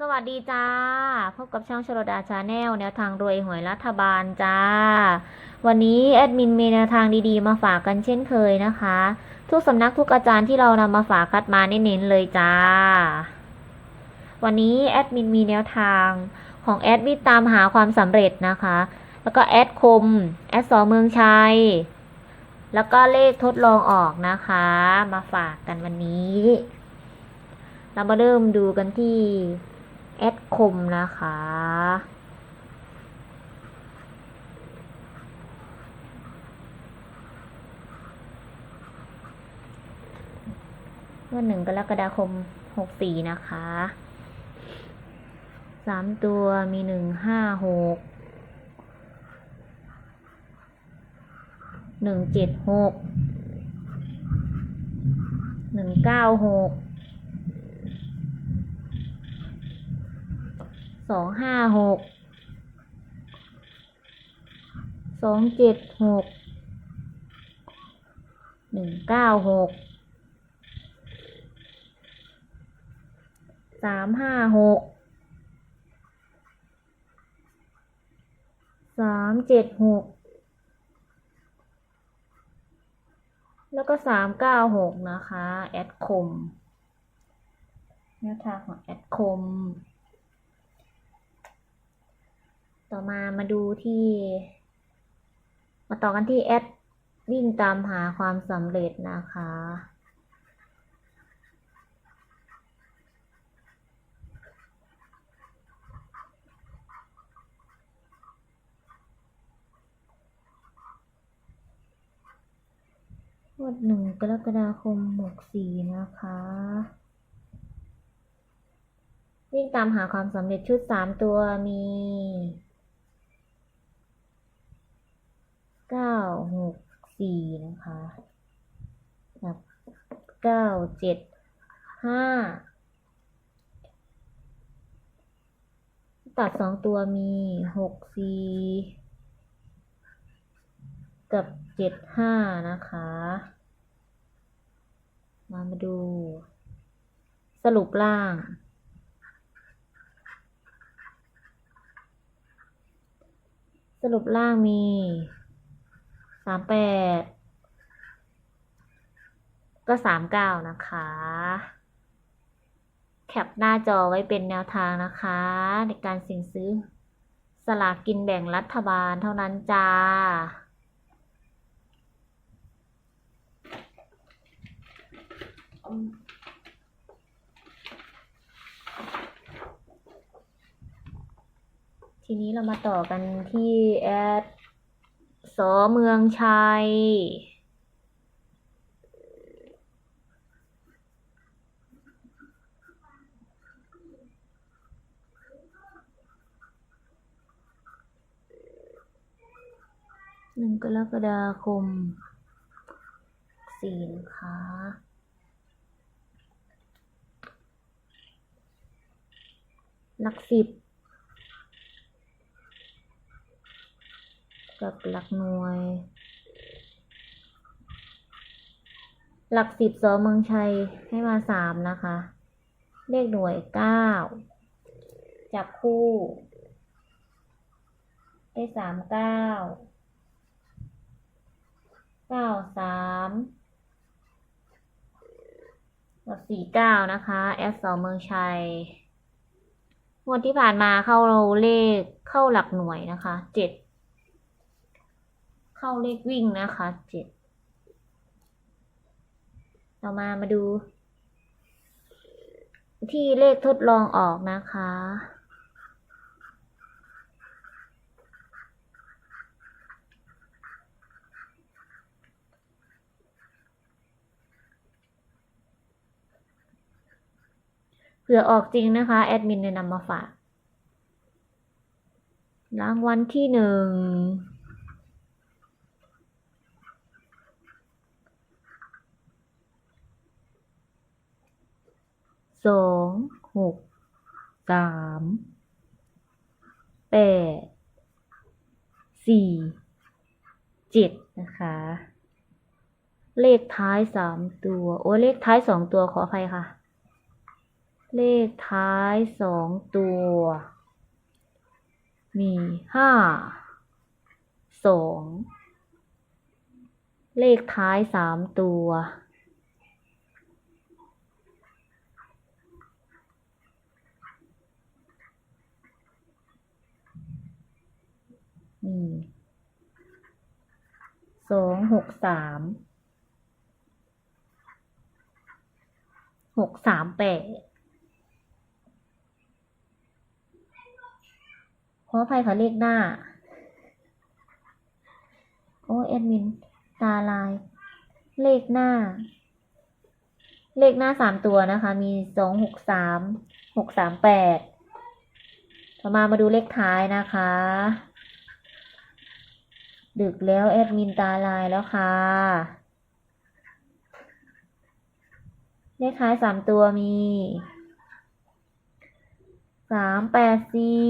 สวัสดีจ้า พบกับช่องชลดาชาแนลแนวทางรวยหวยรัฐบาลจ้า วันนี้แอดมินมีแนวทางดีๆ มาฝากกันเช่นเคยนะคะ ทุกสำนักทุกอาจารย์ที่เรานำมาฝากคัดมาเน้นๆเลยจ้า วันนี้แอดมินมีแนวทางของแอดมิตามหาความสำเร็จนะคะ แล้วก็แอดคม แอดสอเมืองชัย แล้วก็เลขทดลองออกนะคะ มาฝากกันวันนี้ เรามาเริ่มดูกันที่ แอดคมนะคะ วันหนึ่งกรกฎาคมหกสี่นะคะสามตัวมีหนึ่งห้าหกหนึ่งเจ็ดหกหนึ่งเก้าหก องห้าหกสองเจ็ดหกหนึ่งเก้าหกสามห้าหกสามเจ็ดหกแล้วก็สามเก้าหกนะคะ แอดคมแนวทางของแอดคม ต่อมามาดูที่ มาต่อกันที่แอดวิ่งตามหาความสำเร็จนะคะ วันหนึ่งกรกฎาคมหกสี่นะคะ วิ่งตามหาความสำเร็จชุดสามตัวมีเก้าหก สี่นะคะกับเก้าเจ็ดห้าตัดสองตัวมีหกสี่กับเจ็ดห้านะคะ มามาดู สรุปล่าง สรุปล่างมี สามแปดก็สามเก้านะคะ แคปหน้าจอไว้เป็นแนวทางนะคะ ในการสี่งซื้อสลากกินแบ่งรัฐบาลเท่านั้นจ้าทีนี้เรามาต่อกันที่แอด สอเมืองชัย หนึ่งกรกฎาคม สี่นะคะหลักสิบ กับหลักหน่วย หลักสิบสอเมืองชัยให้มาสามนะคะ เลขหน่วยเก้าจับคู่ได้สามเก้าเก้าสามกับสี่เก้านะคะแอสสอเมืองชัยงวดที่ผ่านมาเข้าเราเลขเข้าหลักหน่วยนะคะเจ็ด เข้าเลขวิ่งนะคะเจ็ดต่อมามาดู ที่เลขทดลองออกนะคะเผื่อออกจริงนะคะ แอดมินเลยนำมาฝาก รางวัลที่หนึ่ง สองหกสามแปดสี่เจ็ดนะคะ เลขท้ายสามตัว โอ้เลขท้ายสองตัวขออภัยค่ะ เลขท้ายสองตัว มีห้าสองเลขท้ายสามตัวี่สองหกสามหกสามแปดขออภัยค่ะเลขหน้า โอ้แอดมิน ตาลาย เลขหน้า เลขหน้าสามตัวนะคะ มีสองหกสามหกสามแปดต่อมามาดูเลขท้ายนะคะ ดึกแล้วแอดมินตาลายแล้วค่ะ เลขท้ายสามตัวมีสามแปดสี่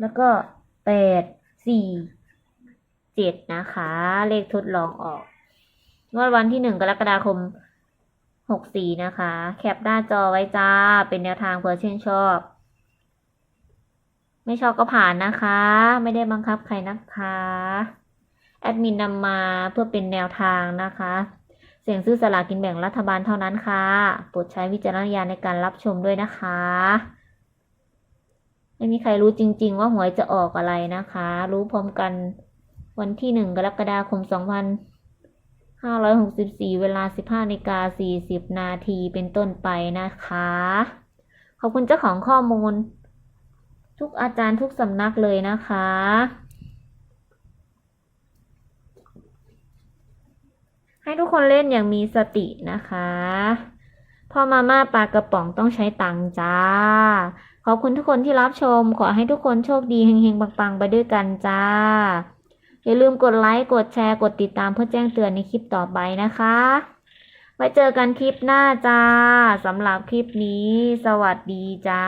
แล้วก็แปดสี่เจ็ดนะคะ เลขทดลองออกงวดวันที่หนึ่งกรกฎาคมหกสี่นะคะ แคปหน้าจอไว้จ้า เป็นแนวทางเผื่อชื่นชอบ ไม่ชอบก็ผ่านนะคะ ไม่ได้บังคับใครนะคะ แอดมินนำมาเพื่อเป็นแนวทางนะคะ เสียงซื้อสลากินแบ่งรัฐบาลเท่านั้นค่ะโปรดใช้วิจารณญาณในการรับชมด้วยนะคะ ไม่มีใครรู้จริง ๆ ว่าหวยจะออกอะไรนะคะ รู้พร้อมกันวันที่หนึ่งกรกฎาคมสองพันห้าร้อยหกสิบสี่เวลาสิบห้านาฬิกาสี่สิบนาทีเป็นต้นไปนะคะ ขอบคุณเจ้าของข้อมูล ทุกอาจารย์ทุกสำนักเลยนะคะ ให้ทุกคนเล่นอย่างมีสตินะคะพ่อมาม่าปลากระป๋องต้องใช้ตังจ้า ขอบคุณทุกคนที่รับชม ขอให้ทุกคนโชคดีเฮงๆปังๆ ไปด้วยกันจ้า อย่าลืมกดไลค์ กดแชร์ กดติดตามเพื่อแจ้งเตือนในคลิปต่อไปนะคะ ไว้เจอกันคลิปหน้าจ้า สำหรับคลิปนี้ สวัสดีจ้า